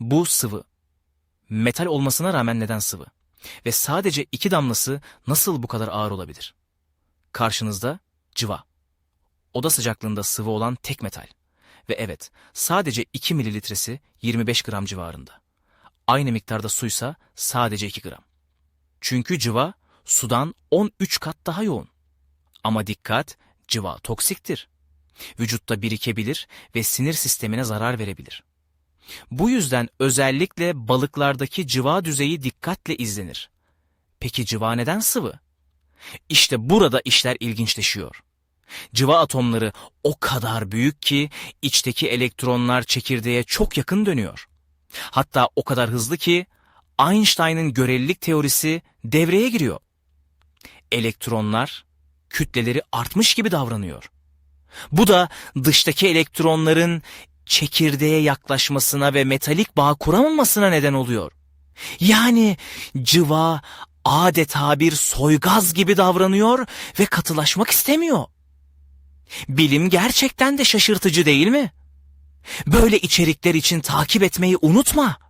Bu sıvı. Metal olmasına rağmen neden sıvı? Ve sadece iki damlası nasıl bu kadar ağır olabilir? Karşınızda cıva. Oda sıcaklığında sıvı olan tek metal. Ve evet, sadece 2 mililitresi 25 gram civarında. Aynı miktarda suysa sadece 2 gram. Çünkü cıva sudan 13 kat daha yoğun. Ama dikkat, cıva toksiktir. Vücutta birikebilir ve sinir sistemine zarar verebilir. Bu yüzden özellikle balıklardaki cıva düzeyi dikkatle izlenir. Peki cıva neden sıvı? İşte burada işler ilginçleşiyor. Cıva atomları o kadar büyük ki içteki elektronlar çekirdeğe çok yakın dönüyor. Hatta o kadar hızlı ki Einstein'ın görelilik teorisi devreye giriyor. Elektronlar kütleleri artmış gibi davranıyor. Bu da dıştaki elektronların çekirdeğe yaklaşmasına ve metalik bağ kuramamasına neden oluyor. Yani cıva adeta bir soygaz gibi davranıyor ve katılaşmak istemiyor. Bilim gerçekten de şaşırtıcı değil mi? Böyle içerikler için takip etmeyi unutma.